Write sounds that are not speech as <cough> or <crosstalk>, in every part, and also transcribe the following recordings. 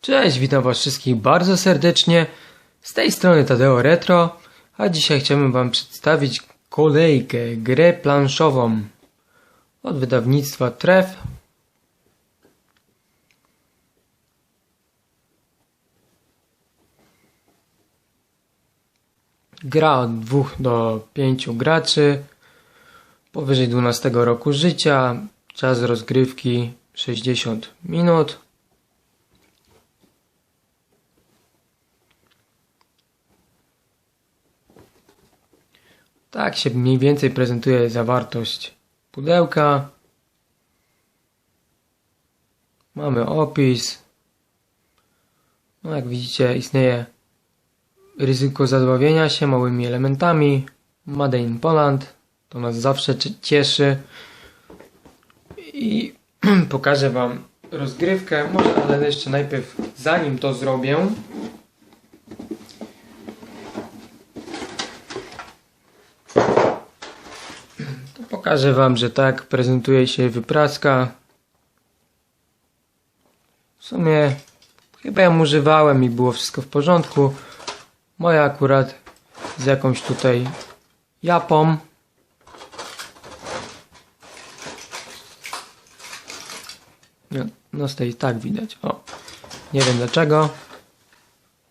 Cześć, witam was wszystkich bardzo serdecznie. Z tej strony Tadeo Retro, a dzisiaj chciałbym wam przedstawić kolejkę, grę planszową od wydawnictwa Tref. Gra od 2 do 5 graczy, powyżej 12 roku życia, czas rozgrywki 60 minut. Tak się mniej więcej prezentuje zawartość pudełka. Mamy opis. No jak widzicie istnieje ryzyko zadławienia się małymi elementami. Made in Poland. To nas zawsze cie- cieszy. I <clears throat> pokażę Wam rozgrywkę. Może ale jeszcze najpierw zanim to zrobię. To pokażę Wam, że tak prezentuje się wypraska. W sumie chyba ją używałem i było wszystko w porządku. Moja akurat z jakąś tutaj japą. No, no z tej tak widać. O, nie wiem dlaczego,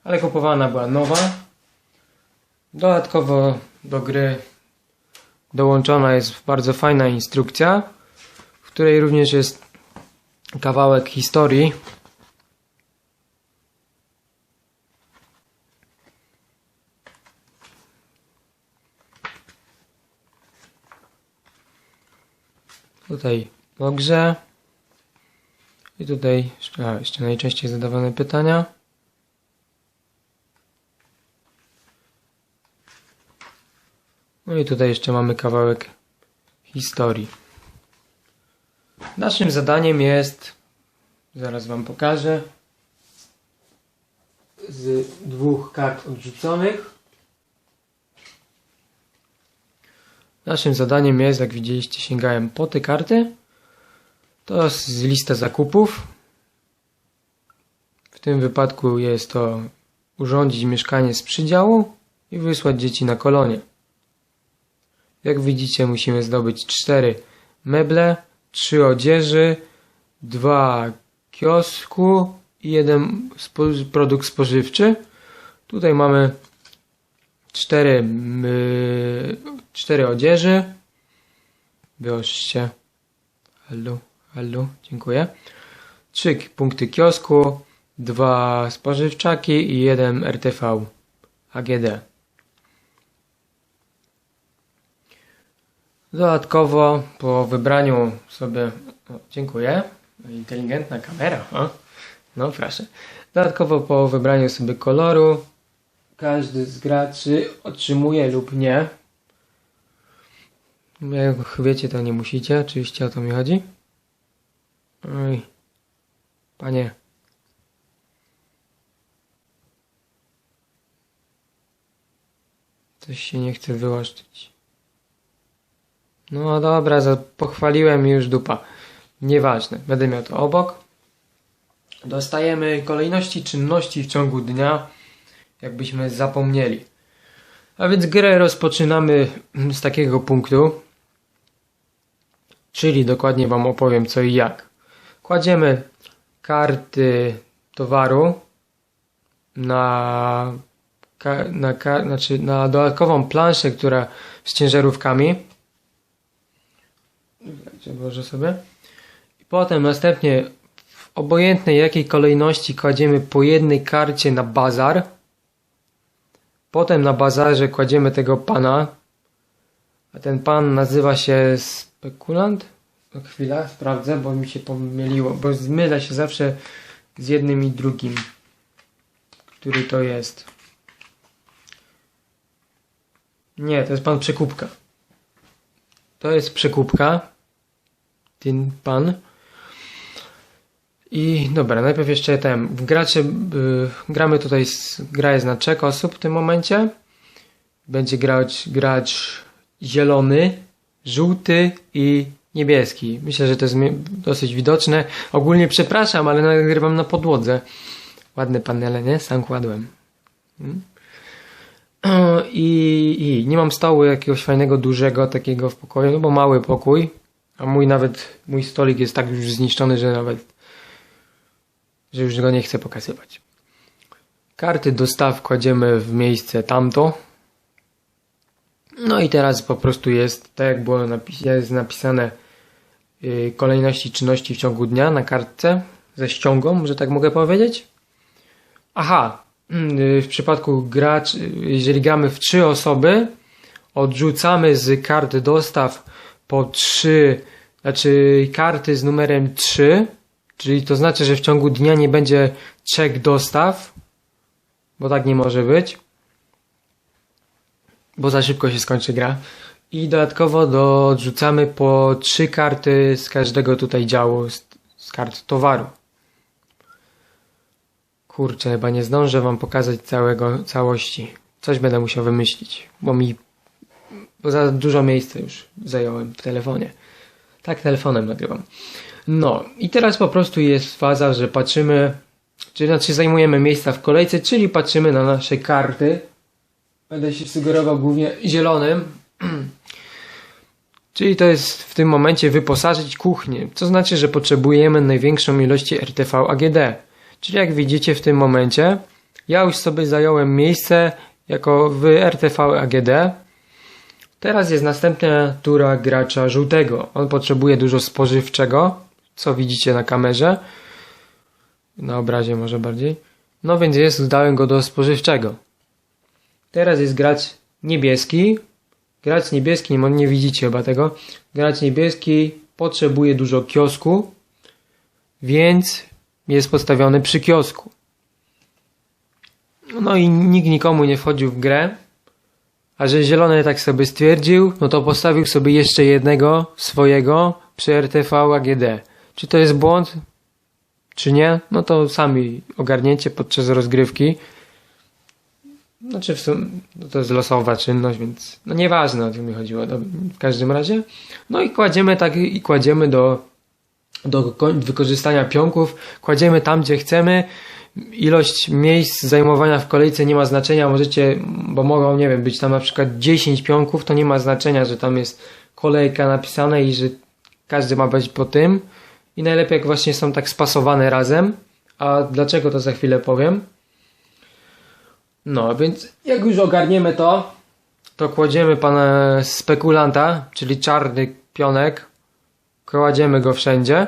ale kupowana była nowa. Dodatkowo do gry dołączona jest bardzo fajna instrukcja, w której również jest kawałek historii. Tutaj o. I tutaj a, jeszcze najczęściej zadawane pytania. No i tutaj jeszcze mamy kawałek historii. Naszym zadaniem jest, zaraz Wam pokażę, z dwóch kart odrzuconych. Naszym zadaniem jest, jak widzieliście, sięgałem po te karty. To jest lista zakupów. W tym wypadku jest to urządzić mieszkanie z przydziału i wysłać dzieci na kolonie. Jak widzicie, musimy zdobyć 4 meble, 3 odzieży, 2 kiosku i jeden spo produkt spożywczy. Tutaj mamy 4, yy, 4 odzieży. Wyoście. Hallo, hallo, dziękuję. 3 punkty kiosku, 2 spożywczaki i 1 RTV AGD. Dodatkowo po wybraniu sobie. O, dziękuję. Inteligentna kamera. O. No proszę. Dodatkowo po wybraniu sobie koloru każdy z graczy otrzymuje lub nie. Jak wiecie, to nie musicie. Oczywiście o to mi chodzi. Oj. Panie. Coś się nie chce wyłaszczyć. No dobra, pochwaliłem już dupa. Nieważne, będę miał to obok. Dostajemy kolejności czynności w ciągu dnia, jakbyśmy zapomnieli. A więc grę rozpoczynamy z takiego punktu, czyli dokładnie Wam opowiem co i jak. Kładziemy karty towaru na, na, ka- znaczy na dodatkową planszę, która z ciężarówkami. Włożę sobie. I potem następnie w obojętnej jakiej kolejności kładziemy po jednej karcie na bazar. Potem na bazarze kładziemy tego pana. A ten pan nazywa się spekulant. No chwila, sprawdzę, bo mi się pomyliło, bo zmylę się zawsze z jednym i drugim. Który to jest? Nie, to jest pan przekupka. To jest przekupka. Ten pan. I dobra, najpierw jeszcze ten. W gracze, y, gramy tutaj, z, gra jest na trzech osób w tym momencie. Będzie grać gracz zielony, żółty i niebieski. Myślę, że to jest dosyć widoczne. Ogólnie przepraszam, ale nagrywam na podłodze. Ładne panele, nie? Sam kładłem. Mm. I, I nie mam stołu jakiegoś fajnego, dużego takiego w pokoju, no bo mały pokój. A mój nawet, mój stolik jest tak już zniszczony, że nawet, że już go nie chcę pokazywać. Karty dostaw kładziemy w miejsce tamto. No i teraz po prostu jest, tak jak było napis jest napisane, yy, kolejności czynności w ciągu dnia na kartce ze ściągą, że tak mogę powiedzieć. Aha, w przypadku gracz, yy, jeżeli gramy w trzy osoby, odrzucamy z kart dostaw po trzy, znaczy karty z numerem 3, czyli to znaczy, że w ciągu dnia nie będzie trzech dostaw, bo tak nie może być, bo za szybko się skończy gra. I dodatkowo do, odrzucamy po trzy karty z każdego tutaj działu, z, z kart towaru. Kurczę, chyba nie zdążę wam pokazać całego, całości. Coś będę musiał wymyślić, bo mi bo za dużo miejsca już zająłem w telefonie. Tak telefonem nagrywam. No i teraz po prostu jest faza, że patrzymy, czy znaczy zajmujemy miejsca w kolejce, czyli patrzymy na nasze karty. Będę się sugerował głównie zielonym. <clears throat> czyli to jest w tym momencie wyposażyć kuchnię, co znaczy, że potrzebujemy największą ilość RTV AGD. Czyli jak widzicie w tym momencie, ja już sobie zająłem miejsce jako w RTV AGD. Teraz jest następna tura gracza żółtego. On potrzebuje dużo spożywczego, co widzicie na kamerze. Na obrazie może bardziej. No więc jest, dałem go do spożywczego. Teraz jest gracz niebieski. Gracz niebieski, nie, widzicie chyba tego. Gracz niebieski potrzebuje dużo kiosku, więc jest postawiony przy kiosku. No i nikt nikomu nie wchodził w grę. A że zielony tak sobie stwierdził, no to postawił sobie jeszcze jednego swojego przy RTV AGD. Czy to jest błąd? Czy nie? No to sami ogarnięcie podczas rozgrywki. Znaczy w sumie, no to jest losowa czynność, więc no nieważne o co mi chodziło no, w każdym razie. No i kładziemy tak i kładziemy do, do wykorzystania pionków, kładziemy tam gdzie chcemy ilość miejsc zajmowania w kolejce nie ma znaczenia, możecie, bo mogą, nie wiem, być tam na przykład 10 pionków, to nie ma znaczenia, że tam jest kolejka napisana i że każdy ma być po tym. I najlepiej jak właśnie są tak spasowane razem. A dlaczego to za chwilę powiem. No, więc jak już ogarniemy to, to kładziemy pana spekulanta, czyli czarny pionek, kładziemy go wszędzie.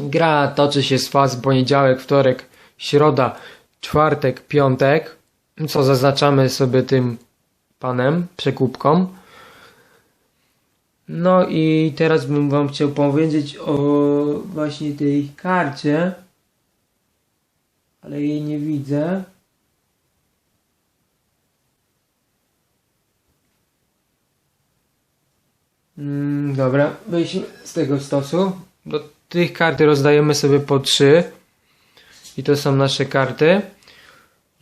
Gra toczy się z faz poniedziałek, wtorek, środa, czwartek, piątek, co zaznaczamy sobie tym panem, przekupką. No i teraz bym wam chciał powiedzieć o właśnie tej karcie, ale jej nie widzę. Mm, dobra, wejdźmy z tego stosu. Do tych karty rozdajemy sobie po trzy. I to są nasze karty.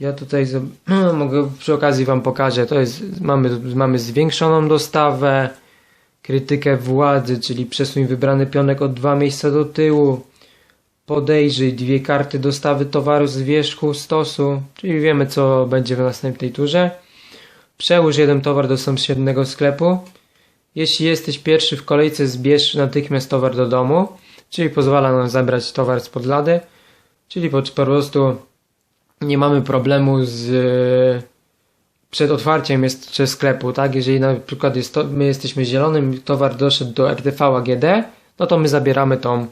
Ja tutaj <clears throat> mogę przy okazji wam pokażę. To jest, mamy, mamy zwiększoną dostawę, krytykę władzy, czyli przesuń wybrany pionek od dwa miejsca do tyłu. Podejrzyj dwie karty dostawy towaru z wierzchu stosu, czyli wiemy co będzie w następnej turze. Przełóż jeden towar do sąsiedniego sklepu. Jeśli jesteś pierwszy w kolejce, zbierz natychmiast towar do domu czyli pozwala nam zabrać towar spod lady, czyli po, po prostu nie mamy problemu z przed otwarciem jeszcze sklepu, tak? Jeżeli na przykład jest to, my jesteśmy zielonym, towar doszedł do RTV AGD, no to my zabieramy tą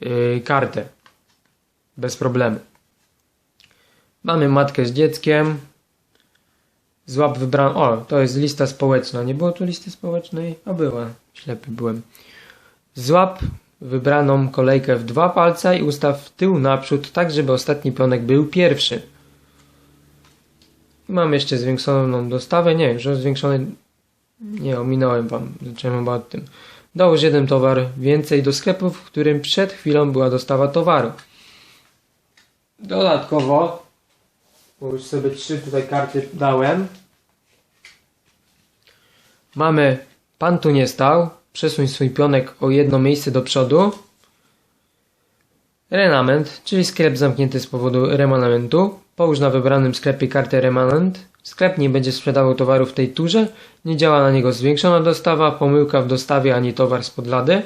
yy, kartę bez problemu. Mamy matkę z dzieckiem. Złap wybraną. O, to jest lista społeczna. Nie było tu listy społecznej? A była. Ślepy byłem. Złap wybraną kolejkę w dwa palce i ustaw tył naprzód, tak żeby ostatni pionek był pierwszy. Mam jeszcze zwiększoną dostawę. Nie, już zwiększony. Nie, ominąłem wam. Zacząłem chyba od tym. Dołóż jeden towar więcej do sklepu, w którym przed chwilą była dostawa towaru. Dodatkowo, bo już sobie trzy tutaj karty dałem. Mamy Pan tu nie stał, przesuń swój pionek o jedno miejsce do przodu. Renament, czyli sklep zamknięty z powodu remanentu. Połóż na wybranym sklepie kartę remanent. Sklep nie będzie sprzedawał towaru w tej turze. Nie działa na niego zwiększona dostawa, pomyłka w dostawie ani towar z podlady.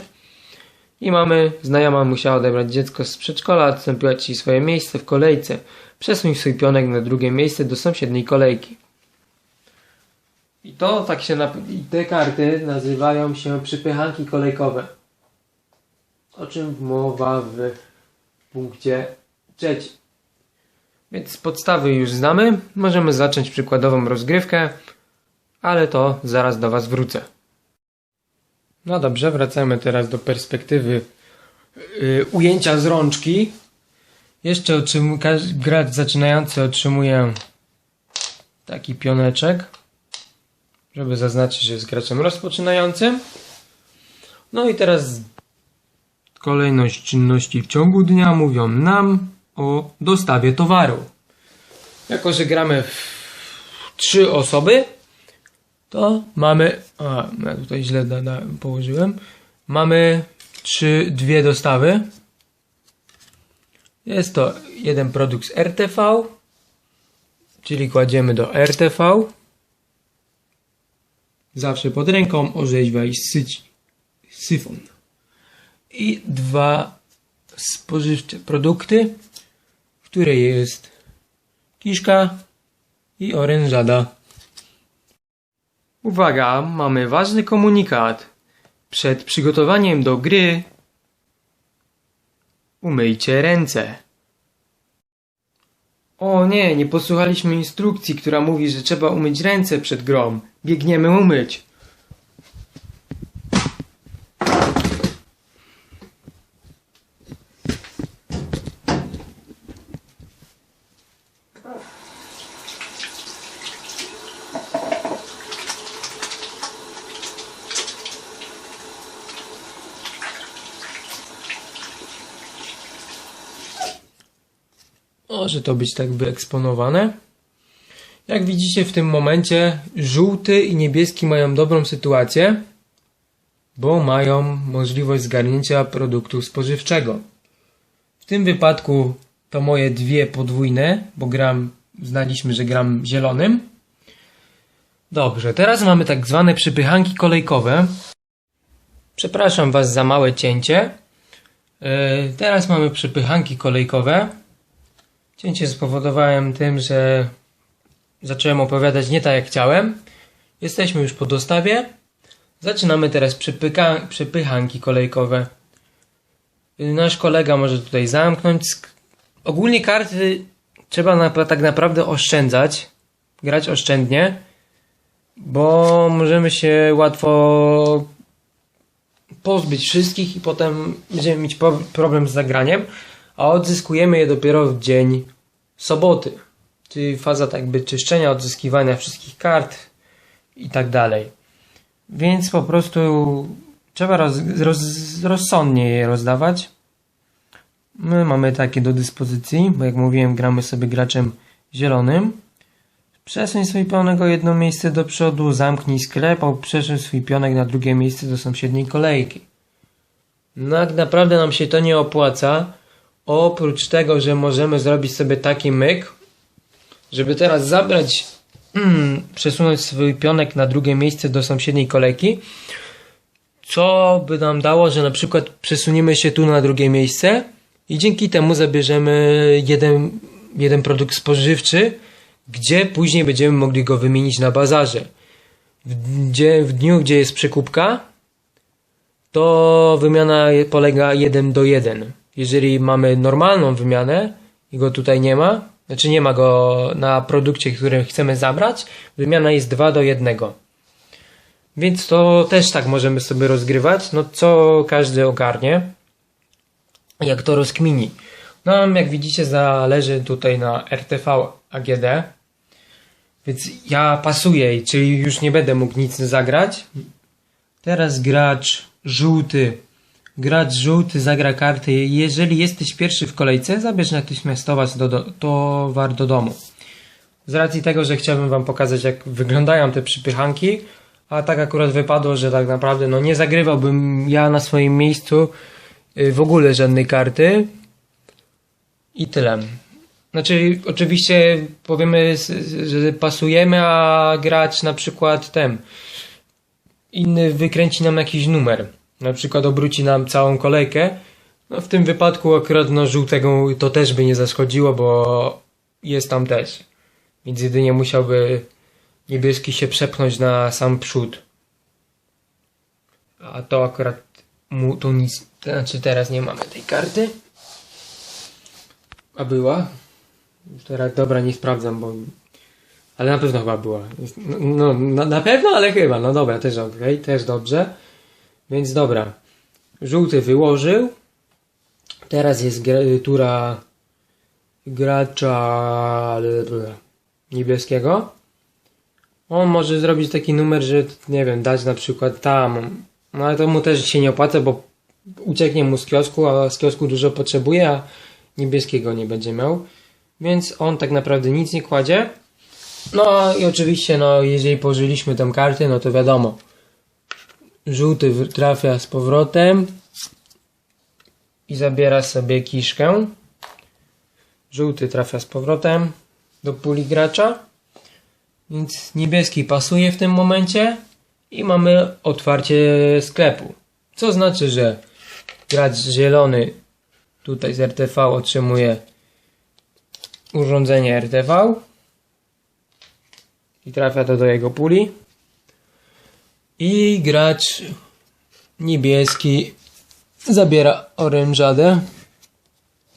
I mamy, znajoma musiała odebrać dziecko z przedszkola, odstąpiła ci swoje miejsce w kolejce. Przesuń swój pionek na drugie miejsce do sąsiedniej kolejki. I to tak się, i te karty nazywają się przypychanki kolejkowe. O czym mowa w punkcie trzecim. Więc podstawy już znamy. Możemy zacząć przykładową rozgrywkę, ale to zaraz do Was wrócę. No dobrze, wracamy teraz do perspektywy yy, ujęcia z rączki. Jeszcze otrzymu- gracz zaczynający otrzymuje taki pioneczek, żeby zaznaczyć, że jest graczem rozpoczynającym. No i teraz Kolejność czynności w ciągu dnia mówią nam o dostawie towaru. Jako, że gramy w trzy osoby, to mamy. A, ja tutaj źle da, da, położyłem. Mamy trzy, dwie dostawy. Jest to jeden produkt z RTV, czyli kładziemy do RTV. Zawsze pod ręką orzeźwa i syci. Syfon i dwa spożywcze produkty, w której jest kiszka i orężada. Uwaga, mamy ważny komunikat. Przed przygotowaniem do gry umyjcie ręce. O nie, nie posłuchaliśmy instrukcji, która mówi, że trzeba umyć ręce przed grą. Biegniemy umyć. Może to być tak wyeksponowane. Jak widzicie w tym momencie żółty i niebieski mają dobrą sytuację, bo mają możliwość zgarnięcia produktu spożywczego. W tym wypadku to moje dwie podwójne, bo gram, znaliśmy, że gram zielonym. Dobrze, teraz mamy tak zwane przypychanki kolejkowe. Przepraszam Was za małe cięcie. Yy, teraz mamy przypychanki kolejkowe. Cięcie spowodowałem tym, że zacząłem opowiadać nie tak jak chciałem. Jesteśmy już po dostawie. Zaczynamy teraz przypyka- przypychanki kolejkowe. Nasz kolega może tutaj zamknąć. Ogólnie karty trzeba na, tak naprawdę oszczędzać, grać oszczędnie, bo możemy się łatwo pozbyć wszystkich i potem będziemy mieć problem z zagraniem, a odzyskujemy je dopiero w dzień soboty. Czyli faza tak jakby czyszczenia, odzyskiwania wszystkich kart i tak dalej. Więc po prostu trzeba roz, roz, rozsądnie je rozdawać. My mamy takie do dyspozycji, bo jak mówiłem, gramy sobie graczem zielonym. Przesuń swój pionek o jedno miejsce do przodu, zamknij sklep, albo przesuń swój pionek na drugie miejsce do sąsiedniej kolejki. No tak naprawdę nam się to nie opłaca. Oprócz tego, że możemy zrobić sobie taki myk, żeby teraz zabrać, mm, przesunąć swój pionek na drugie miejsce do sąsiedniej kolejki, co by nam dało, że na przykład przesuniemy się tu na drugie miejsce i dzięki temu zabierzemy jeden, jeden produkt spożywczy, gdzie później będziemy mogli go wymienić na bazarze. W, gdzie, w dniu, gdzie jest przekupka, to wymiana polega 1 do 1. Jeżeli mamy normalną wymianę i go tutaj nie ma, znaczy nie ma go na produkcie, który chcemy zabrać, wymiana jest 2 do 1. Więc to też tak możemy sobie rozgrywać, no co każdy ogarnie, jak to rozkmini. Nam, jak widzicie, zależy tutaj na RTV AGD, więc ja pasuję, czyli już nie będę mógł nic zagrać. Teraz gracz żółty. Gracz żółty zagra karty. Jeżeli jesteś pierwszy w kolejce, zabierz natychmiastować do, do, towar do domu. Z racji tego, że chciałbym Wam pokazać, jak wyglądają te przypychanki, a tak akurat wypadło, że tak naprawdę no, nie zagrywałbym ja na swoim miejscu y, w ogóle żadnej karty. I tyle. Znaczy, oczywiście powiemy, że pasujemy, a gracz na przykład ten inny wykręci nam jakiś numer. Na przykład obróci nam całą kolejkę. No w tym wypadku akurat no żółtego to też by nie zaszkodziło, bo jest tam też. Więc jedynie musiałby niebieski się przepchnąć na sam przód. A to akurat mu to nic. Znaczy teraz nie mamy tej karty. A była? Teraz dobra nie sprawdzam, bo. Ale na pewno chyba była. No, no na, na pewno, ale chyba. No dobra, też okej, też dobrze. Więc dobra. Żółty wyłożył. Teraz jest gra- tura gracza niebieskiego. On może zrobić taki numer, że nie wiem, dać na przykład tam. No ale to mu też się nie opłaca, bo ucieknie mu z kiosku, a z kiosku dużo potrzebuje, a niebieskiego nie będzie miał. Więc on tak naprawdę nic nie kładzie. No i oczywiście, no jeżeli pożyliśmy tą kartę, no to wiadomo. Żółty trafia z powrotem i zabiera sobie kiszkę. Żółty trafia z powrotem do puli gracza. Więc niebieski pasuje w tym momencie i mamy otwarcie sklepu. Co znaczy, że gracz zielony tutaj z RTV otrzymuje urządzenie RTV i trafia to do jego puli. I gracz niebieski zabiera orężadę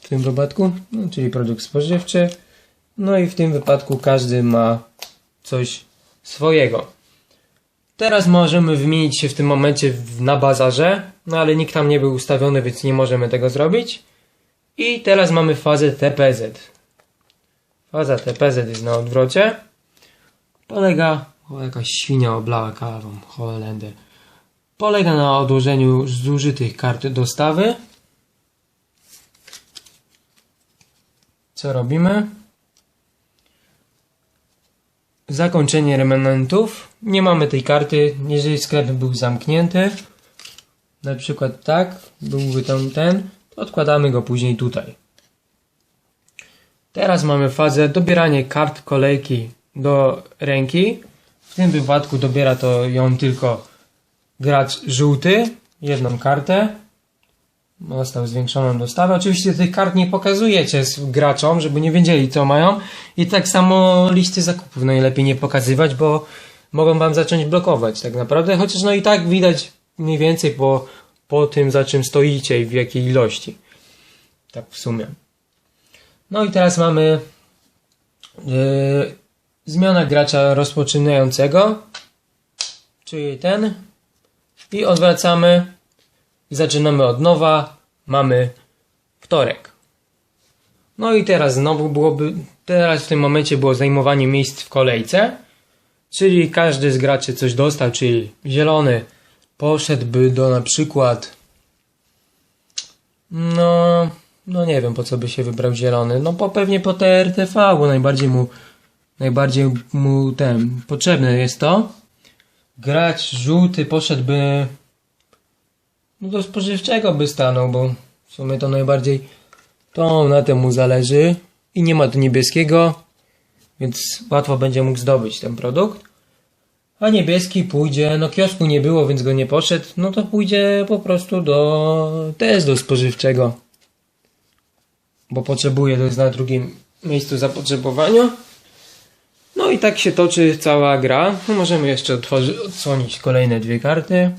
w tym wypadku, no, czyli produkt spożywczy. No i w tym wypadku każdy ma coś swojego. Teraz możemy wymienić się w tym momencie na bazarze, no ale nikt tam nie był ustawiony, więc nie możemy tego zrobić. I teraz mamy fazę TPZ. Faza TPZ jest na odwrocie. Polega. Jakaś świnia oblała kawą. Holender. Polega na odłożeniu zużytych kart dostawy. Co robimy? Zakończenie remanentów. Nie mamy tej karty, jeżeli sklep był zamknięty. Na przykład tak, byłby tam ten, odkładamy go później tutaj. Teraz mamy fazę dobieranie kart kolejki do ręki. W tym wypadku dobiera to ją tylko gracz żółty, jedną kartę. Dostał zwiększoną dostawę. Oczywiście tych kart nie pokazujecie graczom, żeby nie wiedzieli co mają. I tak samo listy zakupów najlepiej nie pokazywać, bo mogą wam zacząć blokować tak naprawdę. Chociaż no i tak widać mniej więcej po, po tym za czym stoicie i w jakiej ilości. Tak w sumie. No i teraz mamy yy, zmiana gracza rozpoczynającego, czyli ten. I odwracamy zaczynamy od nowa. Mamy wtorek. No i teraz znowu byłoby, teraz w tym momencie było zajmowanie miejsc w kolejce, czyli każdy z graczy coś dostał, czyli zielony poszedłby do na przykład no, no nie wiem po co by się wybrał zielony, no po pewnie po TRTV, bo najbardziej mu najbardziej mu ten potrzebne jest to. Gracz żółty poszedłby no do spożywczego by stanął, bo w sumie to najbardziej to na tym mu zależy i nie ma tu niebieskiego, więc łatwo będzie mógł zdobyć ten produkt. A niebieski pójdzie, no kiosku nie było, więc go nie poszedł, no to pójdzie po prostu do też do spożywczego. Bo potrzebuje, to jest na drugim miejscu zapotrzebowania. I tak się toczy cała gra. No możemy jeszcze otworzyć, odsłonić kolejne dwie karty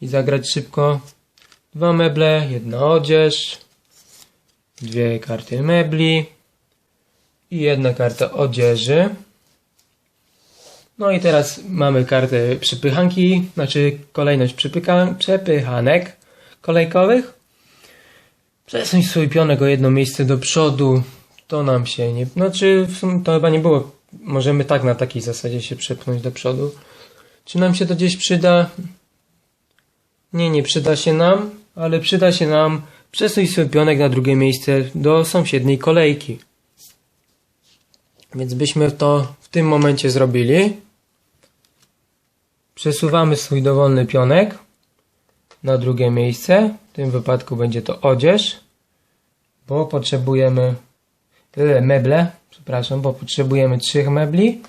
i zagrać szybko. Dwa meble, jedna odzież, dwie karty mebli i jedna karta odzieży. No i teraz mamy kartę przypychanki, znaczy kolejność przepychanek kolejkowych. Przesuń swój pionek o jedno miejsce do przodu. To nam się nie... Znaczy w sumie to chyba nie było... Możemy tak na takiej zasadzie się przepchnąć do przodu. Czy nam się to gdzieś przyda? Nie, nie przyda się nam, ale przyda się nam przesuń swój pionek na drugie miejsce do sąsiedniej kolejki. Więc byśmy to w tym momencie zrobili. Przesuwamy swój dowolny pionek na drugie miejsce. W tym wypadku będzie to odzież, bo potrzebujemy meble, przepraszam, bo potrzebujemy trzech mebli.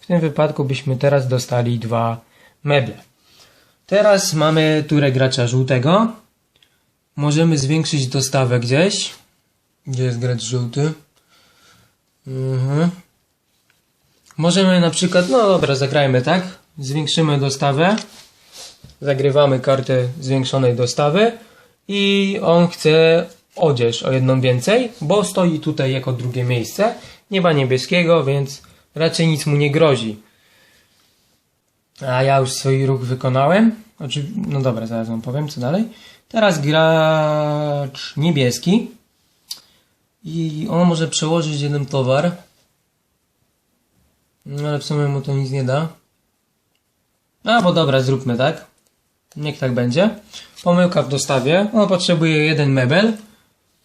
W tym wypadku byśmy teraz dostali dwa meble. Teraz mamy turę gracza żółtego. Możemy zwiększyć dostawę gdzieś. Gdzie jest gracz żółty? Mhm. Możemy na przykład, no dobra, zagrajmy tak. Zwiększymy dostawę. Zagrywamy kartę zwiększonej dostawy i on chce odzież o jedną więcej, bo stoi tutaj jako drugie miejsce. Nie ma niebieskiego, więc raczej nic mu nie grozi. A ja już swój ruch wykonałem. Oczy... No dobra, zaraz wam powiem co dalej. Teraz gracz niebieski. I on może przełożyć jeden towar. No ale w sumie mu to nic nie da. A bo dobra, zróbmy tak. Niech tak będzie. Pomyłka w dostawie. On potrzebuje jeden mebel.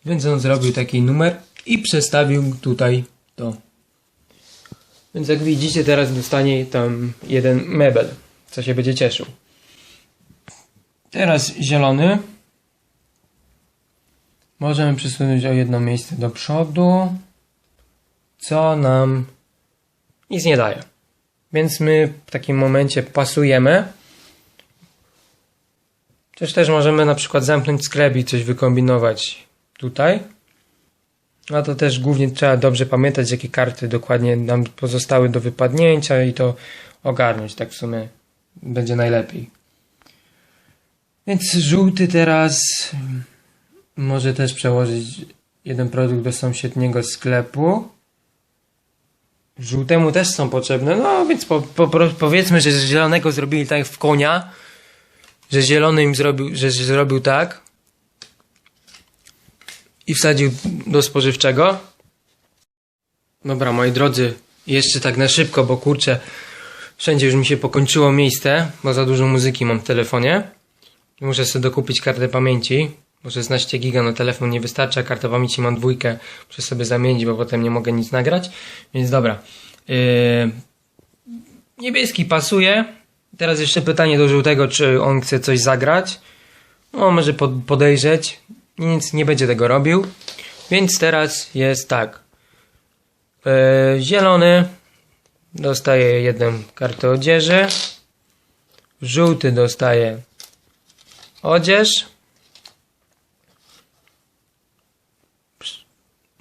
Więc on zrobił taki numer i przestawił tutaj to. Więc jak widzicie, teraz dostanie tam jeden mebel, co się będzie cieszył. Teraz zielony. Możemy przesunąć o jedno miejsce do przodu, co nam nic nie daje. Więc my w takim momencie pasujemy. Też też możemy na przykład zamknąć sklep i coś wykombinować tutaj. A to też głównie trzeba dobrze pamiętać, jakie karty dokładnie nam pozostały do wypadnięcia i to ogarnąć. Tak w sumie będzie najlepiej. Więc żółty teraz może też przełożyć jeden produkt do sąsiedniego sklepu. Żółtemu też są potrzebne, no więc po, po, powiedzmy, że zielonego zrobili tak w konia, że zielony im zrobił, że zrobił tak i wsadził do spożywczego. Dobra, moi drodzy, jeszcze tak na szybko, bo kurczę, wszędzie już mi się pokończyło miejsce, bo za dużo muzyki mam w telefonie. Muszę sobie dokupić kartę pamięci, bo 16 giga na telefon nie wystarcza, kartę pamięci mam dwójkę, muszę sobie zamienić, bo potem nie mogę nic nagrać. Więc dobra. Yy... Niebieski pasuje. Teraz jeszcze pytanie do żółtego, czy on chce coś zagrać. No, może podejrzeć nic nie będzie tego robił. Więc teraz jest tak. E, zielony dostaje jedną kartę odzieży. Żółty dostaje odzież.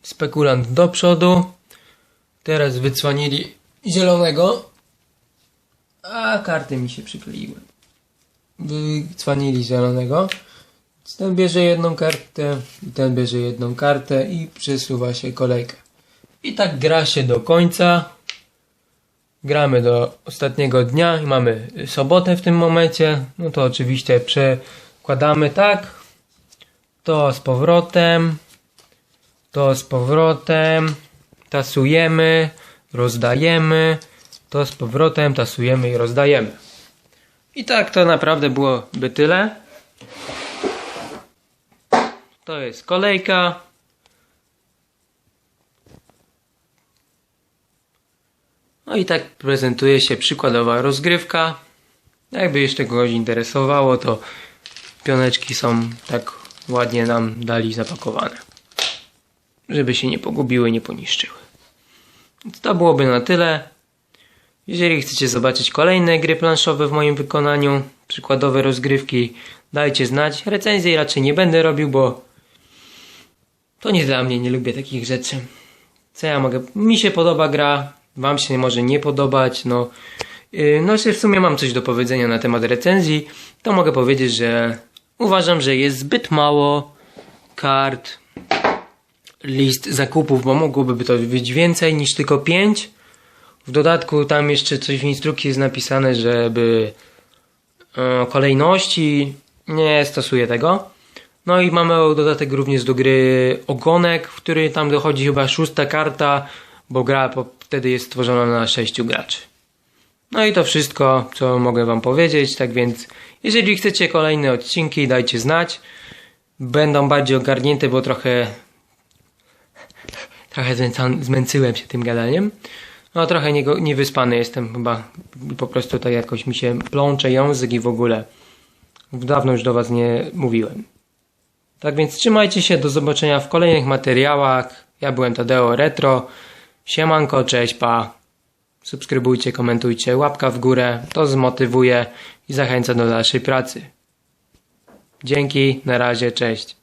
Spekulant do przodu. Teraz wycwanili zielonego. A karty mi się przykleiły. Wycwanili zielonego. Ten bierze jedną kartę, i ten bierze jedną kartę i przesuwa się kolejkę. I tak gra się do końca. Gramy do ostatniego dnia i mamy sobotę w tym momencie. No to oczywiście przekładamy tak. To z powrotem. To z powrotem. Tasujemy, rozdajemy. To z powrotem tasujemy i rozdajemy. I tak to naprawdę byłoby tyle. To jest kolejka. No i tak prezentuje się przykładowa rozgrywka. Jakby jeszcze kogoś interesowało, to pioneczki są tak ładnie nam dali zapakowane. Żeby się nie pogubiły, nie poniszczyły. To byłoby na tyle. Jeżeli chcecie zobaczyć kolejne gry planszowe w moim wykonaniu, przykładowe rozgrywki, dajcie znać. Recenzji raczej nie będę robił, bo to nie dla mnie, nie lubię takich rzeczy. Co ja mogę? Mi się podoba gra, wam się może nie podobać, no. Yy, no, jeśli w sumie mam coś do powiedzenia na temat recenzji, to mogę powiedzieć, że uważam, że jest zbyt mało kart, list zakupów, bo mogłoby to być więcej niż tylko 5. W dodatku tam jeszcze coś w instrukcji jest napisane, żeby yy, kolejności nie stosuję tego. No i mamy dodatek również do gry Ogonek, w której tam dochodzi chyba szósta karta, bo gra wtedy jest stworzona na sześciu graczy. No i to wszystko, co mogę wam powiedzieć, tak więc jeżeli chcecie kolejne odcinki, dajcie znać. Będą bardziej ogarnięte, bo trochę trochę zmęczyłem się tym gadaniem. No trochę niewyspany jestem chyba, po prostu tak jakoś mi się plącze język i w ogóle. Dawno już do was nie mówiłem. Tak więc trzymajcie się, do zobaczenia w kolejnych materiałach. Ja byłem Tadeo Retro. Siemanko, cześć, pa. Subskrybujcie, komentujcie, łapka w górę. To zmotywuje i zachęca do dalszej pracy. Dzięki, na razie, cześć.